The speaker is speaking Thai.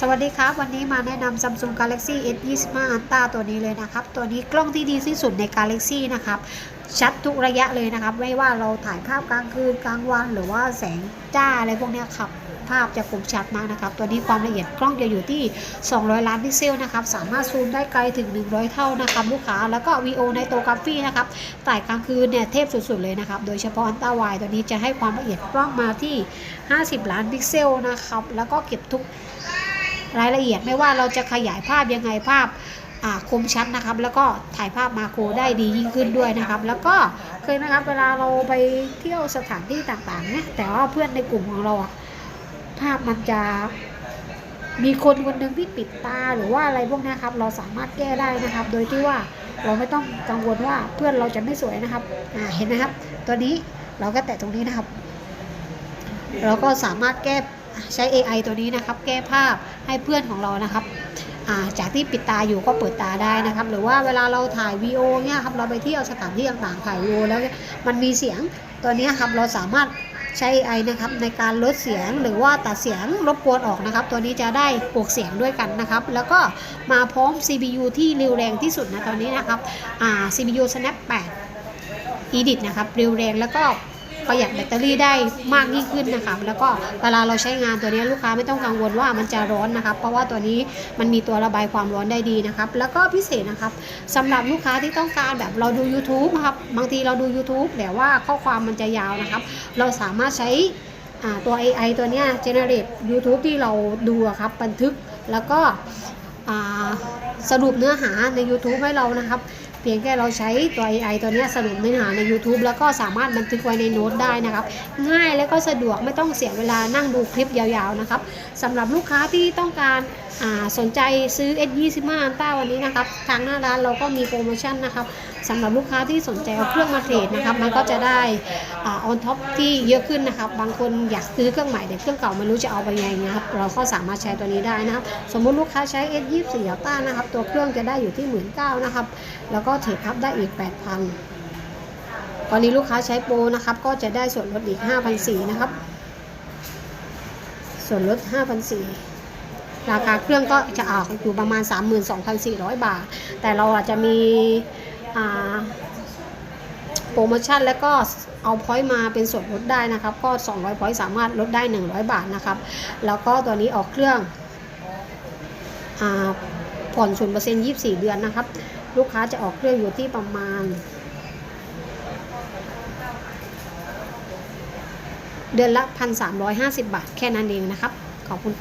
สวัสดีครับ วันนี้มาแนะนำ Samsung Galaxy S25 Ultra ตัวนี้เลยนะครับ ตัวนี้กล้องที่ดีที่สุดใน Galaxy นะครับ ชัดทุกระยะเลยนะครับ ไม่ว่าเราถ่ายภาพกลางคืนกลางวัน หรือว่าแสงจ้าอะไรพวกนี้ครับ ภาพจะคมชัดมากนะครับ ตัวนี้ความละเอียดกล้องจะอยู่ที่ 200 ล้านพิกเซลนะครับ สามารถซูมได้ไกลถึง 100 เท่านะครับลูกค้า แล้วก็ VO ในโตกราฟีนะครับถ่ายกลางคืนเนี่ยเทพสุดๆเลยนะครับ โดยเฉพาะอันต้าวายตัวนี้จะให้ความละเอียดกล้องมาที่ 50 ล้านพิกเซลนะครับ แล้วก็เก็บทุก รายละเอียดไม่ว่าเราจะขยายภาพยังไงภาพคมชัดนะครับ แล้วก็ถ่ายภาพมาโครได้ดียิ่งขึ้นด้วยนะครับ แล้วก็เคยนะครับเวลาเราไปเที่ยวสถานที่ต่างๆเนี่ยแต่ว่าเพื่อนในกลุ่มของเราอะภาพมันจะมีคนคนหนึ่งที่ปิดตาหรือว่าอะไรพวกนี้ครับ เราสามารถแก้ได้นะครับ โดยที่ว่าเราไม่ต้องกังวลว่าเพื่อนเราจะไม่สวยนะครับเห็นไหมครับ ตัวนี้เราก็แตะตรงนี้นะครับ เราก็สามารถแก้ ใช้ AI ตัวนี้นะครับ แก้ภาพให้เพื่อนของเรานะครับาจากที่ปิดตาอยู่ก็เปิดตาได้นะครับ หรือว่าเวลาเราถ่ายวีโอเนี่ยครับเราไปเที่ยวสถานที่ต่างๆถ่ายวีโอแล้วมันมีเสียงตัวนี้ครับเราสามารถใช้ AI นะครับในการลดเสียงหรือว่าตัดเสียงรบกวนออกนะครับ ตัวนี้จะได้ปลกเสียงด้วยกันนะครับ แล้วก็มาพร้อม CPU ที่เร็วแรงที่สุดนะตอนนี้นะครับ CPU Snap 8 Edit นะครับเร็วแรงแล้วก็ ประหยัดแบตเตอรี่ได้มากยิ่งขึ้นนะครับแล้วก็เวลาเราใช้งานตัวนี้ลูกค้าไม่ต้องกังวลว่ามันจะร้อนนะครับเพราะว่าตัวนี้มันมีตัวระบายความร้อนได้ดีนะครับ แล้วก็พิเศษนะครับสำหรับลูกค้าที่ต้องการแบบเราดู YouTube นะครับบางทีเราดู YouTube แต่ว่าข้อความมันจะยาวนะครับ เราสามารถใช้ตัว AI ตัวเนี้ย generate YouTube ที่เราดูครับบันทึกแล้วก็สรุปเนื้อหาใน YouTube ให้เรานะครับ พียงแค่เราใช้ตัว AI ตัวนี้สรุปเนื้อหาใน YouTube แล้วก็สามารถบันทึกไว้ในโน้ตได้นะครับ ง่ายและก็สะดวกไม่ต้องเสียเวลานั่งดูคลิปยาวๆนะครับสำหรับลูกค้าที่ต้องการสนใจซื้อ S25 Ultra วันนี้นะครับ ทางหน้าร้านเราก็มีโปรโมชั่นนะครับ สำหรับลูกค้าที่สนใจเอาเครื่องมาเทรดนะครับ มันก็จะได้ออนท็อปที่เยอะขึ้นนะครับ บางคนอยากซื้อเครื่องใหม่แต่เครื่องเก่าไม่รู้จะเอาไปยังไงนะครับ เราก็สามารถใช้ตัวนี้ได้นะครับ สมมุติลูกค้าใช้ S24 Ultra นะครับ ตัวเครื่องจะได้อยู่ที่19,000นะครับ แล้วก็เทรดอัพได้อีก8,000กรณีลูกค้าใช้โปรนะครับ ก็จะได้ส่วนลดอีก5,400นะครับ ส่วนลด5,400ราคาเครื่องก็จะออกอยู่ประมาณ 32,400 บาท แต่เราอาจจะมี โปรโมชั่นแล้วก็เอาพอยต์มาเป็นส่วนลดได้นะครับ ก็ 200พอยต์สามารถลดได้ 100 บาทนะครับ แล้วก็ตัวนี้ออกเครื่องอผ่อนศูนย์เปอร์เซ็นต์ยี่สี่เดือนนะครับ ลูกค้าจะออกเครื่องอยู่ที่ประมาณ เดือนละ1,350บาทแค่นั้นเองนะครับ ขอบคุณ